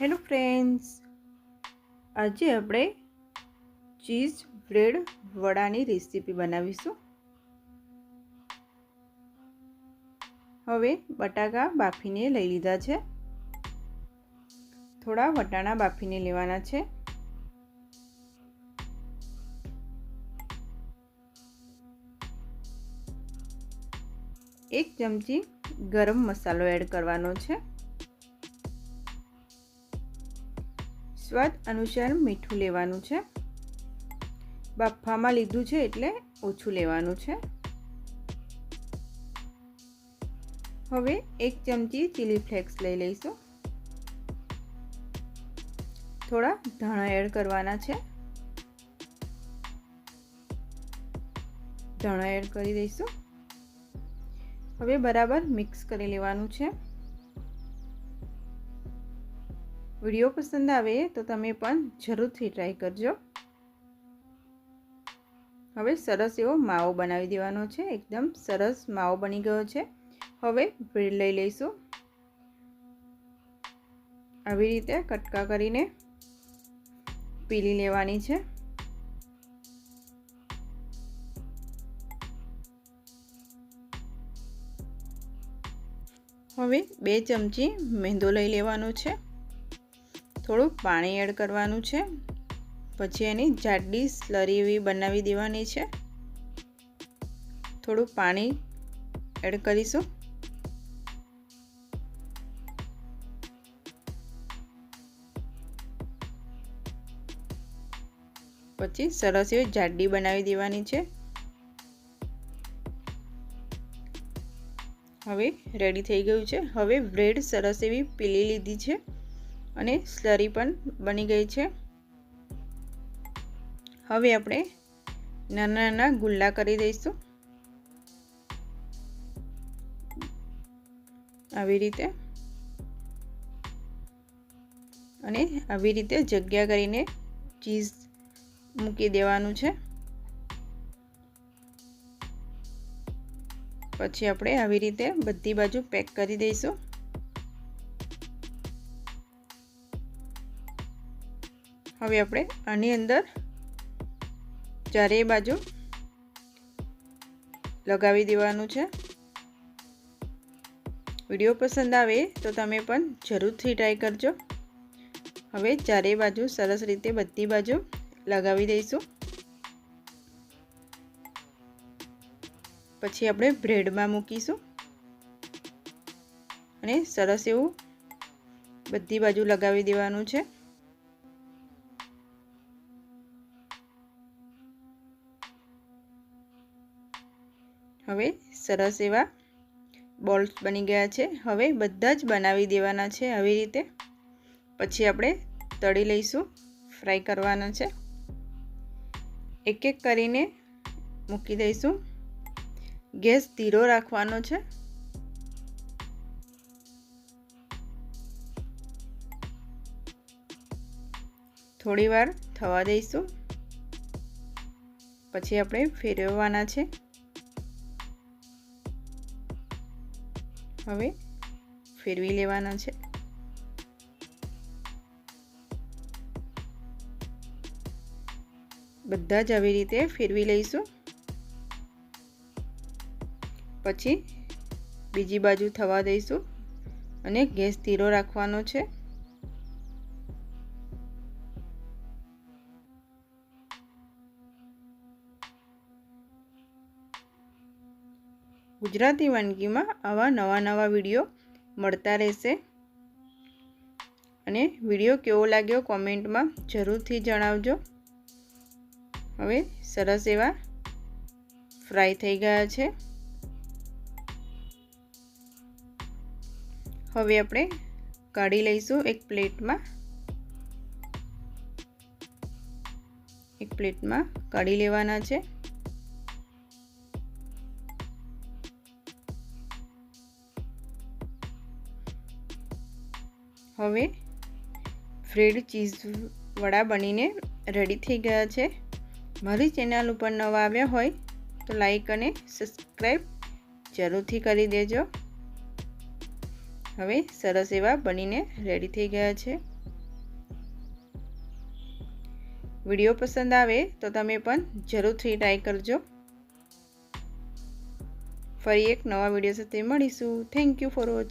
Hello friends. આજે આપણે cheese bread વડાની રેસીપી બનાવીશું. હવે બટાકા બાફીને લઈ લીધા છે. થોડા વટાણા બાફીને લેવાના છે. એક ચમચી ગરમ મસાલો એડ કરવાનો છે. સ્વાદ અનુસાર મીઠું લેવાનું છે. બાફામાં લીધું છે એટલે ઓછું લેવાનું છે. હવે એક ચમચી ચીલી ફ્લેક્સ લઈ લઈશું. થોડા ધાણા એડ કરવાના છે. ધાણા એડ કરી દઈશું. હવે બરાબર મિક્સ કરી લેવાનું છે. વીડિયો પસંદ આવે તો તમે પણ જરૂરથી ટ્રાય કરજો. હવે સરસ એવો માવો બનાવી દેવાનો છે. એકદમ સરસ માવો બની ગયો છે. હવે બ્રેડ લઈ લઈશું. આવી રીતે કટકા કરીને પીલી લેવાની છે. હવે બે ચમચી મેંદો લઈ લેવાનો છે. થોડું પાણી એડ કરવાનું છે. પછી એની જાડી સ્લરી એવી બનાવી દેવાની છે. થોડું પાણી એડ કરીશું. પછી સરસ એવી જાડી બનાવી દેવાની છે. હવે રેડી થઈ ગયું છે. હવે બ્રેડ સરસ એવી પીલી લીધી છે. અને સ્લરી પણ બની ગઈ છે. હવે આપણે નાના નાના ગુલ્લા કરી દઈશું. આવી રીતે. અને આવી રીતે જગ્યા કરીને ચીઝ મૂકી દેવાનું છે. પછી આપણે આવી રીતે બધી બાજુ પેક કરી દઈશું. હવે આપણે આની અંદર ચારેય બાજુ લગાવી દેવાનું છે. વીડિયો પસંદ આવે તો તમે પણ જરૂરથી ટ્રાય કરજો. હવે ચારેય બાજુ સરસ રીતે બધી બાજુ લગાવી દઈશું. પછી આપણે બ્રેડમાં મૂકીશું. અને સરસ એવું બધી બાજુ લગાવી દેવાનું છે. હવે સરસ એવા બોલ્સ બની ગયા છે. હવે બધા જ બનાવી દેવાના છે આવી રીતે. પછી આપણે તળી લઈશું. ફ્રાય કરવાના છે. એક એક કરીને મૂકી દઈશું. ગેસ ધીરો રાખવાનો છે. થોડી વાર થવા દઈશું. પછી આપણે ફેરવવાના છે. હવે ફેરવી લેવાના છે. બધા જ આવી રીતે ફેરવી લઈશું. પછી બીજી બાજુ થવા દઈશું. અને ગેસ ધીરો રાખવાનો છે. ગુજરાતી વાનગીમાં આવા નવા નવા વીડિયો મળતા રહેશે. અને વીડિયો કેવો લાગ્યો કોમેન્ટમાં જરૂરથી જણાવજો. હવે સરસ એવા ફ્રાય થઈ ગયા છે. હવે આપણે કાઢી લઈશું એક પ્લેટમાં. એક પ્લેટમાં કાઢી લેવાના છે. હવે ફ્રેડ ચીઝ વડા બનીને રેડી થઈ ગયા છે. મારી ચેનલ ઉપર નવા આવ્યા હોય તો લાઈક અને સબસ્ક્રાઈબ જરૂરથી કરી દેજો. હવે સરસ એવા બનીને રેડી થઈ ગયા છે. વીડિયો પસંદ આવે તો તમે પણ જરૂરથી ટ્રાય કરજો. ફરી એક નવા વીડિયો સાથે મળીશું. Thank you for watching